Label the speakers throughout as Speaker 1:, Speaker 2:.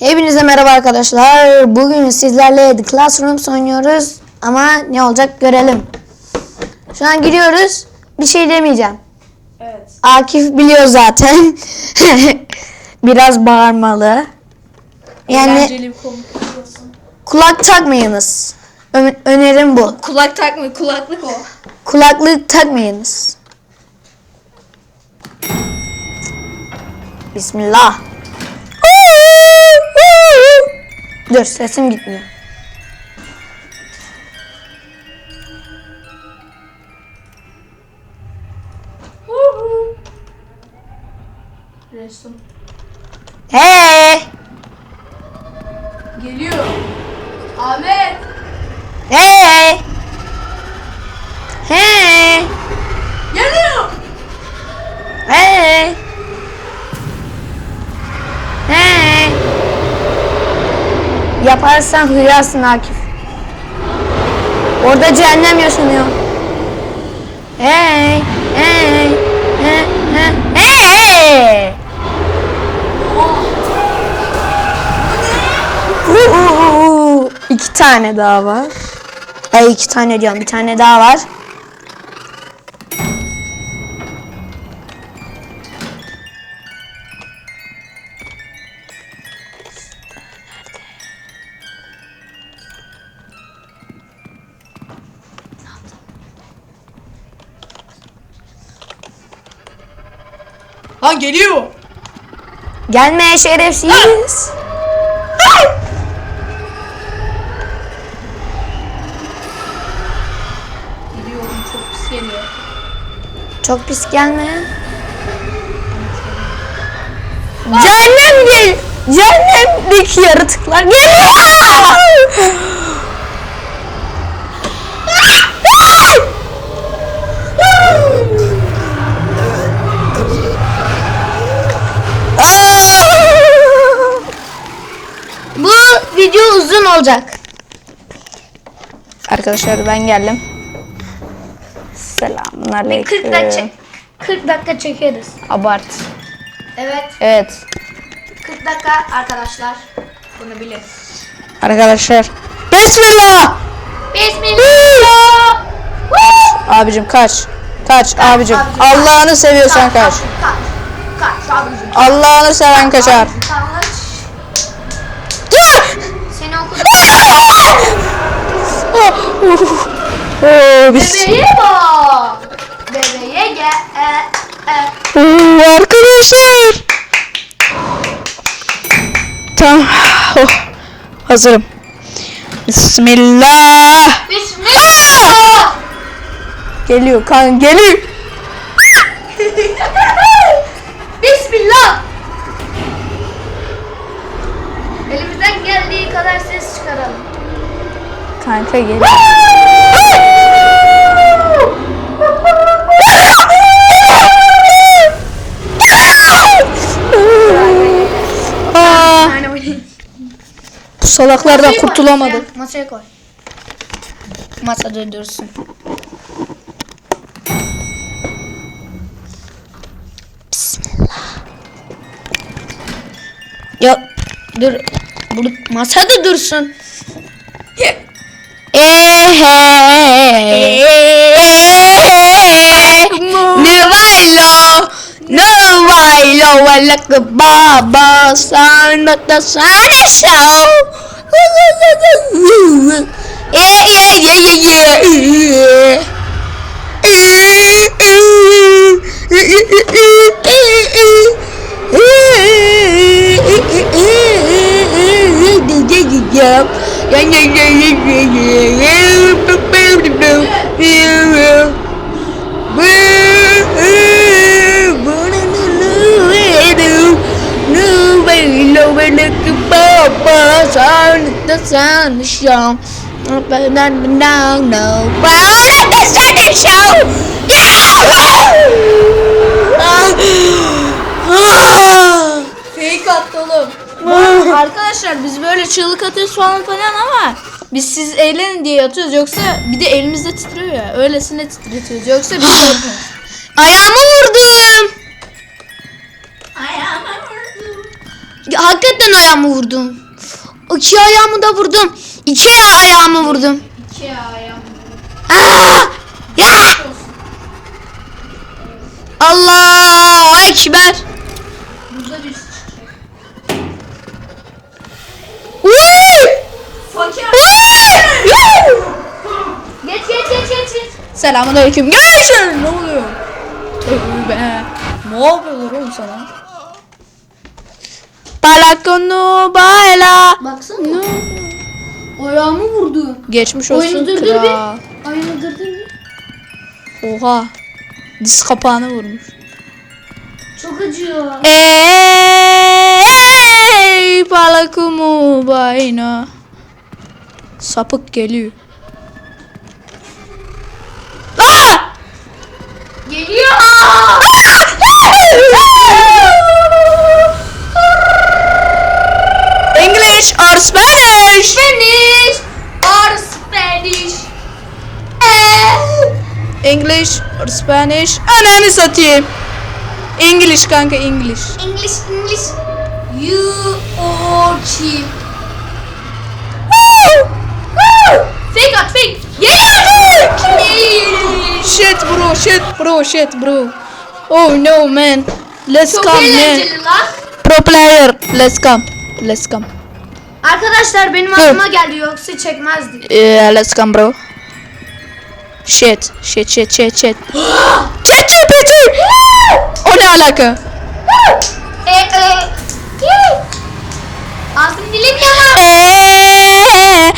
Speaker 1: Hepinize merhaba arkadaşlar. Bugün sizlerle The Classrooms oynuyoruz. Ama ne olacak görelim. Şu an giriyoruz. Bir şey demeyeceğim.
Speaker 2: Evet.
Speaker 1: Akif biliyor zaten. Biraz bağırmalı. Yani kulak takmayınız. Ö- önerim bu.
Speaker 2: Kulak takma, kulaklık o.
Speaker 1: Kulaklık takmayınız. Bismillah. Dur sesim gitmiyor.
Speaker 2: Resim.
Speaker 1: Hey! Yaparsan hıyarsın Akif. Orada cehennem yaşanıyor. Hey! Hey! Hey! Hey! Hey! Uuu, İki tane daha var. Ay iki tane diyorum. Bir tane daha var.
Speaker 2: Geliyor.
Speaker 1: Gelme şerefsiz.
Speaker 2: Gidiyorum çok pis geliyor.
Speaker 1: Çok pis gelme. Cehennem gel. Cehennemdeki yaratıklar geliyor. video uzun olacak. Arkadaşlar ben geldim. Selamünaleyküm.
Speaker 2: 40 dakika, 40 dakika çekeriz.
Speaker 1: Abart.
Speaker 2: Evet.
Speaker 1: Evet.
Speaker 2: 40 dakika arkadaşlar. Bunu bilin.
Speaker 1: Arkadaşlar. Bismillah.
Speaker 2: Bismillah.
Speaker 1: Abicim kaç. Kaç abicim.
Speaker 2: abicim.
Speaker 1: Allah'ını seviyorsan kaç.
Speaker 2: Kaç. Kaç abicim.
Speaker 1: Allah'ını seven kaçar.
Speaker 2: Kaç.
Speaker 1: Oo, biz...
Speaker 2: Bebeğe bak. Bebeğe gel. E, e.
Speaker 1: Oo, arkadaşlar. Tamam. Oh, hazırım. Bismillah.
Speaker 2: Bismillah.
Speaker 1: Geliyor kan geliyor. Kanka geliyor. Bu salaklardan kurtulamadık.
Speaker 2: Masaya koy.
Speaker 1: Masada dursun. Bismillah. Ya dur. Burada masada dursun. Nuvailo, nuvailo, wala ka baba sa nata sana show. Yeah, yeah, yeah, yeah, yeah. Sun the sound the show. But no, no, no. But not the second show. Yeah!
Speaker 2: Arkadaşlar biz böyle çığlık atıyoruz falan falan ama biz siz eğlenin diye atıyoruz yoksa bir de elimizde titriyor ya öylesine titretiyoruz yoksa biz yapmıyoruz.
Speaker 1: Ayağımı vurdum.
Speaker 2: Ayağıma vurdum. hakikaten ayağımı vurdum. İki ayağımı da vurdum. İki ayağımı vurdum.
Speaker 1: İki ayağım.
Speaker 2: Aa! Ya! Allahu Ekber.
Speaker 1: Geç geç.
Speaker 2: Selamun aleyküm.
Speaker 1: Gençler ne oluyor? Tövbe. Ne yapıyorlar oğlum sana?
Speaker 2: Balakonu bayla.
Speaker 1: Baksana. Ayağımı vurdu.
Speaker 2: Geçmiş
Speaker 1: Oyunu
Speaker 2: olsun
Speaker 1: durdur
Speaker 2: kral.
Speaker 1: bir. Durdur bir.
Speaker 2: Oha. Diz kapağını vurmuş.
Speaker 1: Çok acıyor.
Speaker 2: Ey balakumu bayna. Sapık geliyor. English or Spanish?
Speaker 1: Spanish or Spanish.
Speaker 2: English or Spanish? Ananı satayım. English kanka English.
Speaker 1: English English. You or cheap. Fake at fake. Geliyor.
Speaker 2: Shit bro, shit bro, shit bro. Oh no man. Let's
Speaker 1: Çok
Speaker 2: come man.
Speaker 1: eğlenceli lan.
Speaker 2: Pro player. Let's come. Let's come.
Speaker 1: Arkadaşlar benim aklıma geldi yoksa çekmezdik.
Speaker 2: Yeah, let's come bro. Shit, shit, shit, shit, shit. Chat GPT. o ne alaka?
Speaker 1: e e. Ağzım dilim yalan.
Speaker 2: Eee.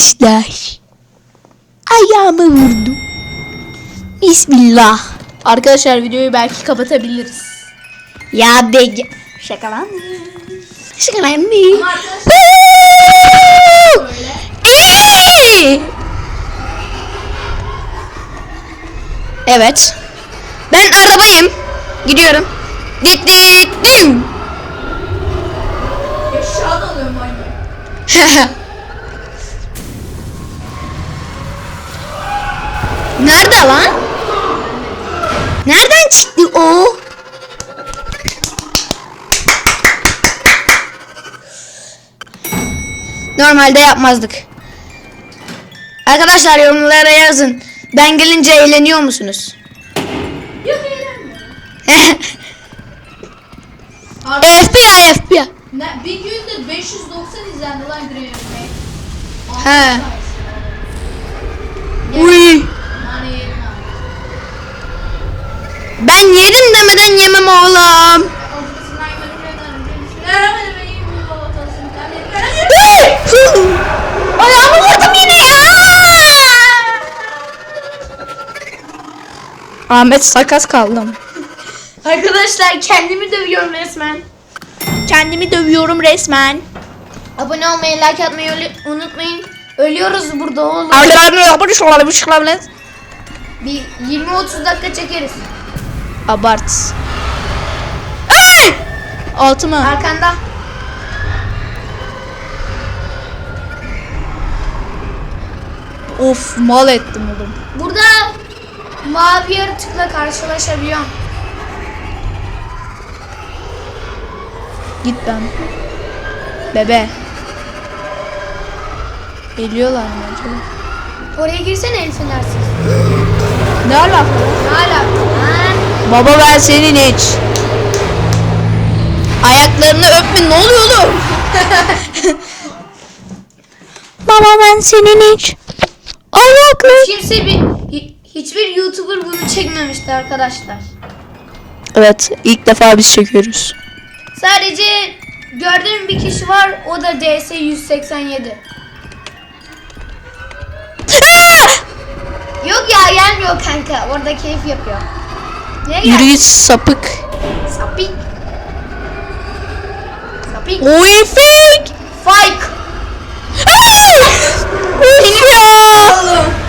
Speaker 2: Arkadaşlar. Ayağımı vurdum. Bismillah. Arkadaşlar videoyu belki kapatabiliriz. Ya be. Şakalandı. Şakalandı.
Speaker 1: Ama arkadaşlar böyle.
Speaker 2: Ee! Evet. Ben arabayım. Gidiyorum. Dit dit dim.
Speaker 1: Eşya da
Speaker 2: Nerede lan? Nereden çıktı o? Normalde yapmazdık. Arkadaşlar yorumlara yazın. Ben gelince eğleniyor musunuz?
Speaker 1: Yok eğlenmiyorum.
Speaker 2: FBI FBI.
Speaker 1: ne, bir günde 590 izlendi lan Grey Örnek.
Speaker 2: He. Uy.
Speaker 1: Yani yerim abi.
Speaker 2: Ben yedim demeden yemem oğlum. Ayağımı vurdum yine ya. Ahmet sakat kaldım.
Speaker 1: Arkadaşlar kendimi dövüyorum resmen.
Speaker 2: Kendimi dövüyorum resmen.
Speaker 1: Abone olmayı, like atmayı unutmayın. Ölüyoruz burada oğlum. Bir 20-30 dakika çekeriz.
Speaker 2: Abart. Altıma.
Speaker 1: Arkanda.
Speaker 2: Of mal ettim oğlum.
Speaker 1: Burada mavi yaratıkla karşılaşabiliyorum.
Speaker 2: Git ben. Bebe. Geliyorlar mı acaba?
Speaker 1: Oraya girsene el fenersiz.
Speaker 2: Ne alaka?
Speaker 1: Ne alaka?
Speaker 2: Baba ben senin hiç. Ayaklarını öpme ne oluyor oğlum? Baba ben senin hiç. Ayakları.
Speaker 1: Kimse bir hi- hiçbir YouTuber bunu çekmemişti arkadaşlar.
Speaker 2: Evet ilk defa biz çekiyoruz.
Speaker 1: Sadece gördüğüm bir kişi var o da DS 187. Yok ya gelmiyor kanka orada keyif yapıyor.
Speaker 2: Yürü git sapık.
Speaker 1: Sapık. Sapık.
Speaker 2: Oy fake.
Speaker 1: Fake.
Speaker 2: ya.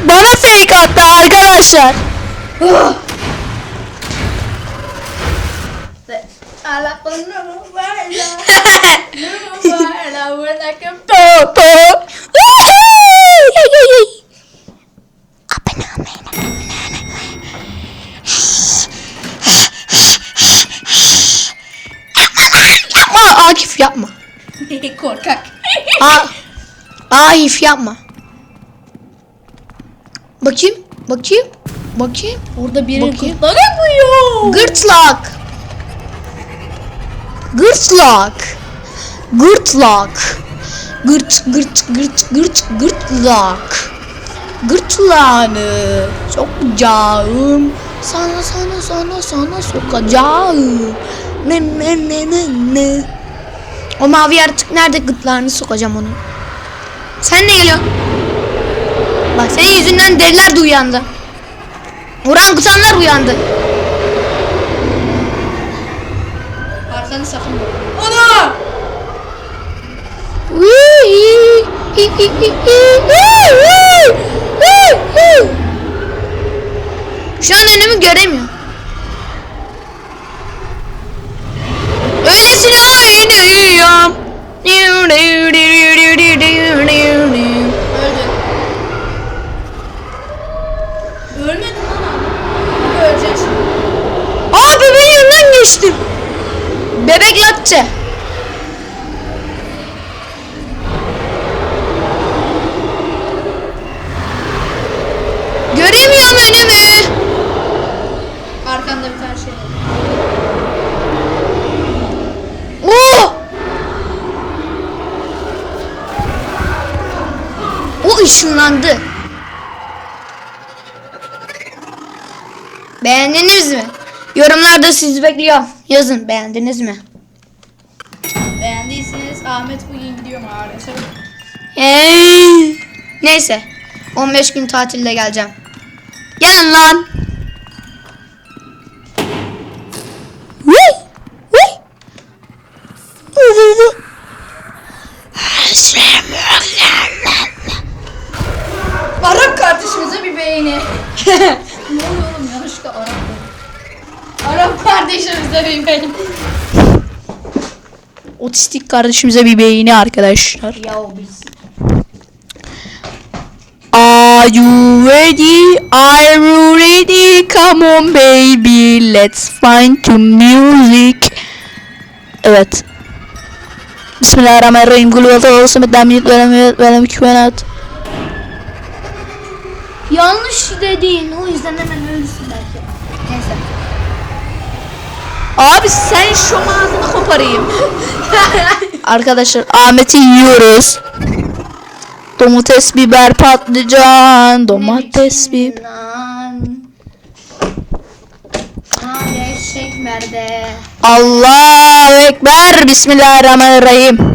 Speaker 2: Bana fake attı arkadaşlar.
Speaker 1: Ala Akif yapma. Bakayım, bakayım, bakayım.
Speaker 2: Orada biri
Speaker 1: Bakayım.
Speaker 2: gırtlak yapıyor.
Speaker 1: Gırtlak. Gırtlak. Gırtlak. Gırt gırt gırt gırt gırtlak. Gırtlağını sokacağım. Sana sana sana sana sokacağım. Ne ne ne ne ne. O mavi yaratık nerede gırtlağını sokacağım onu. Sen ne geliyorsun? Bak senin yüzünden deliler de uyandı. Orangutanlar uyandı.
Speaker 2: Arkanı sakın. Ana!
Speaker 1: Şu an önümü göremiyorum. Latçe. Göremiyorum önümü.
Speaker 2: Arkanda bir tane şey var.
Speaker 1: Oo! O ışınlandı. Beğendiniz mi? Yorumlarda sizi bekliyorum. Yazın beğendiniz mi? Hey. Neyse. 15 gün tatilde geleceğim. Gelin lan.
Speaker 2: Arap kardeşimize bir beğeni. ne oluyor oğlum yanlışlıkla Arap. Arap kardeşimize bir beğeni.
Speaker 1: Otistik kardeşimize bir beğeni arkadaşlar.
Speaker 2: Ya biz.
Speaker 1: Are you ready? Are you ready? Come on baby, let's find to music. Evet. Bismillahirrahmanirrahim. Kul huvallahu olsun ve demiyet ve lemiyet ve lemikvenat.
Speaker 2: Yanlış dedin o yüzden hemen ölürsün belki. Neyse.
Speaker 1: Abi sen şu ağzını koparayım. Arkadaşlar Ahmet'i yiyoruz. Domates, biber, patlıcan, domates, biber. Allahu Ekber. Bismillahirrahmanirrahim.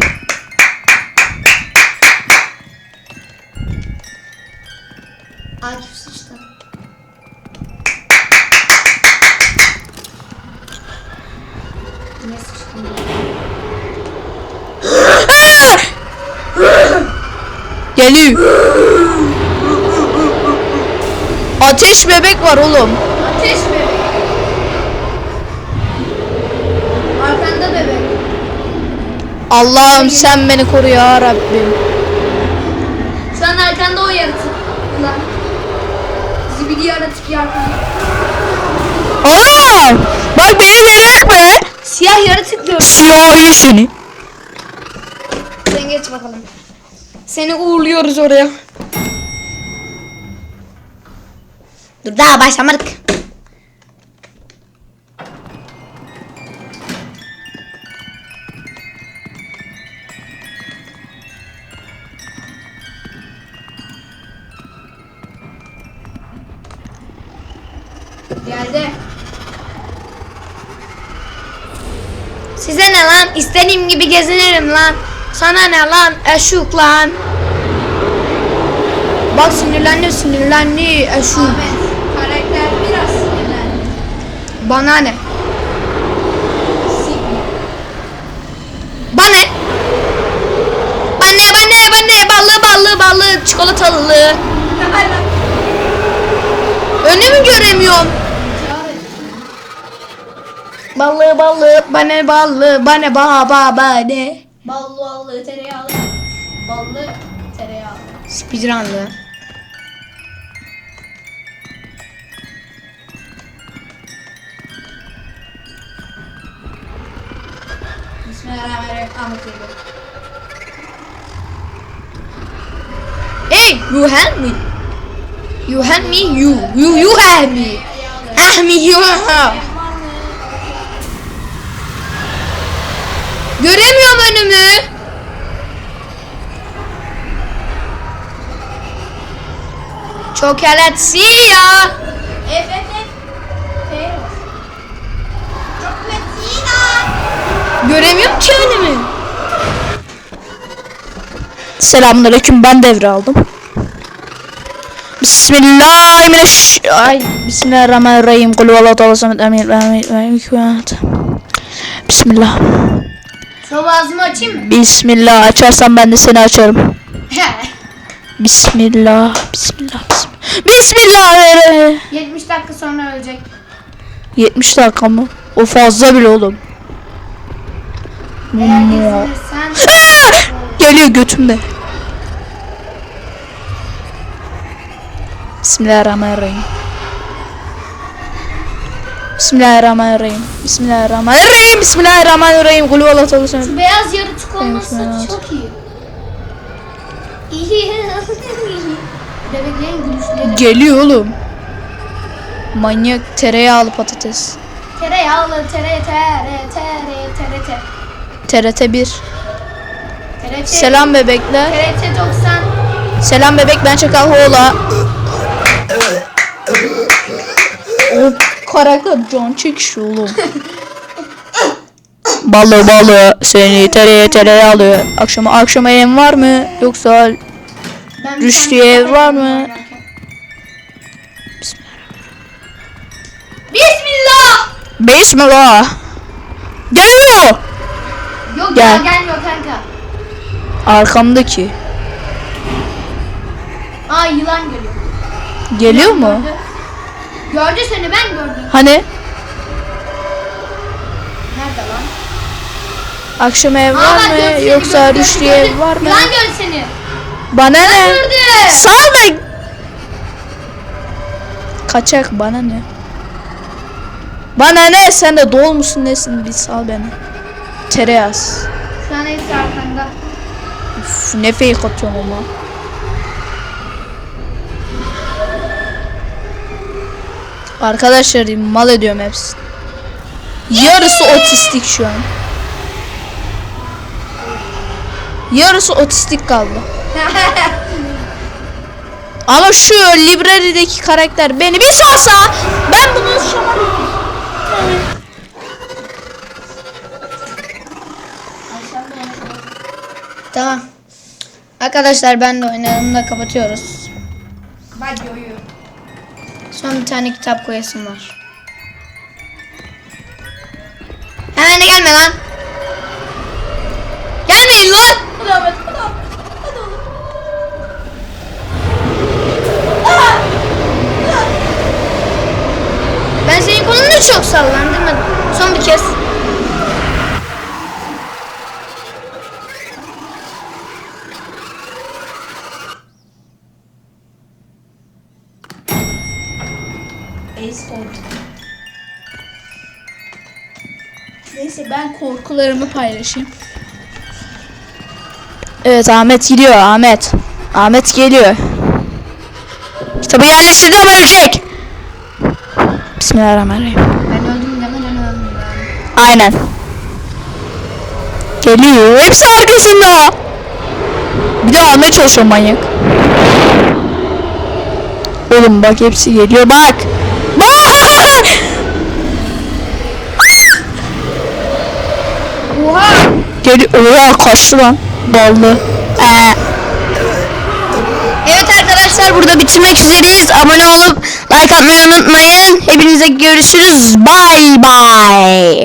Speaker 1: Geliyor. Ateş bebek var oğlum.
Speaker 2: Ateş bebek. Arkanda bebek.
Speaker 1: Allah'ım sen beni koru ya Rabbim.
Speaker 2: Şu an arkanda o yaratık. Lan. Zibidi yaratık ya arkanda.
Speaker 1: Aa! Bak beni denek be.
Speaker 2: Siyah yaratık gördüm.
Speaker 1: Siyahi seni.
Speaker 2: Sen geç bakalım.
Speaker 1: Seni uğurluyoruz oraya. Dur daha başlamadık.
Speaker 2: Geldi.
Speaker 1: Size ne lan? İstediğim gibi gezinirim lan. Sana ne lan? Eşuk lan. Bak sinirlendi sinirlendi eşuk.
Speaker 2: Ahmet. Karakter biraz sinirlendi.
Speaker 1: Bana ne?
Speaker 2: Siktir.
Speaker 1: Bana? Bana? Bana? Bana? Ballı ballı ballı çikolatalı. Önümü göremiyorum.
Speaker 2: Ballı ballı bana ballı bana ba ba ba ne.
Speaker 1: Ballı tereyağlı. Ballı tereyağlı.
Speaker 2: Speedrun'lı.
Speaker 1: Bismillahirrahmanirrahim.
Speaker 2: Hey, you help me. You help me, you. You you help me. Ah me you. Göremiyorum önümü. Çikolatsia.
Speaker 1: F F F. F.
Speaker 2: Göremiyorum ki önümü. Selamünaleyküm ben devraldım. Bismillahirrahmanirrahim. Ay Bismillahirrahmanirrahim. Kul huvallahu ta'ala samet. Amin. Bismillah.
Speaker 1: Sol ağzımı açayım mı?
Speaker 2: Bismillah. Açarsan ben de seni açarım. Bismillah. Bismillah. Bismillah. Bismillahirrahmanirrahim.
Speaker 1: 70 dakika sonra ölecek.
Speaker 2: 70 dakika mı? O fazla bile oğlum.
Speaker 1: Eğer gezinirsen
Speaker 2: Ah! Geliyor götümde. Bismillahirrahmanirrahim. Bismillahirrahmanirrahim. Bismillahirrahmanirrahim. Bismillahirrahmanirrahim. Kulu Allah ta'ala sen.
Speaker 1: beyaz yaratık olması çok iyi. İyi. Bebeklerin gülüşleri.
Speaker 2: Geliyor oğlum. Manyak tereyağlı patates.
Speaker 1: Tereyağlı tere tere tere tere tere
Speaker 2: TRT 1.
Speaker 1: TRT
Speaker 2: Selam bebekler.
Speaker 1: TRT 90
Speaker 2: Selam bebek ben Çakal Hoğla. Karakter can çekişiyor oğlum. balı balı seni tereye tereye alıyor. Akşama akşama yem var mı? Yoksa
Speaker 1: tane
Speaker 2: var mı?
Speaker 1: Bismillah.
Speaker 2: Bismillah. Geliyor.
Speaker 1: Yok
Speaker 2: Gel.
Speaker 1: ya gelmiyor kanka.
Speaker 2: Arkamdaki.
Speaker 1: Aa yılan geliyor.
Speaker 2: Geliyor mu?
Speaker 1: Gördü. Gördü seni ben gördüm.
Speaker 2: Hani
Speaker 1: Nerede lan?
Speaker 2: akşam ev
Speaker 1: Aa,
Speaker 2: var
Speaker 1: bak, gördü
Speaker 2: mı?
Speaker 1: seni,
Speaker 2: Yoksa
Speaker 1: gördü, gördü.
Speaker 2: ev var mı?
Speaker 1: Yılan gördü seni.
Speaker 2: Bana ne?
Speaker 1: Gördü.
Speaker 2: Sal da. Kaçak bana ne? Bana ne? Sen de dol musun nesin? Bir sal beni. Tereyaz.
Speaker 1: Şu an hepsi arkanda.
Speaker 2: Üf, ne fake atıyorum ama. Arkadaşlar mal ediyorum hepsini. Yarısı otistik şu an. Yarısı otistik kaldı. Ama şu library'deki karakter beni bir salsa ben bunu şamarım. Tamam. Arkadaşlar ben de oynadım da kapatıyoruz.
Speaker 1: Videoyu.
Speaker 2: Son bir tane kitap koyasım var. Hemen de gelme lan. Gelmeyin lan.
Speaker 1: Hadi Ahmet.
Speaker 2: Ben senin kolunu çok sallandırmadım. Son bir kez. Korkularımı paylaşayım. Evet Ahmet gidiyor Ahmet. Ahmet geliyor. Kitabı yerleştirdi ölecek. Bismillahirrahmanirrahim.
Speaker 1: Ben öldüm demeden öldüm.
Speaker 2: Aynen. Geliyor. Hepsi arkasında. Bir de almaya çalışıyor manyak. Oğlum bak hepsi geliyor. Bak.
Speaker 1: Oha.
Speaker 2: Geliyor. Oha kaçtı lan. Ballı. Ee. Evet arkadaşlar burada bitirmek üzereyiz. Abone olup like atmayı unutmayın. Hepinize görüşürüz. Bye bye.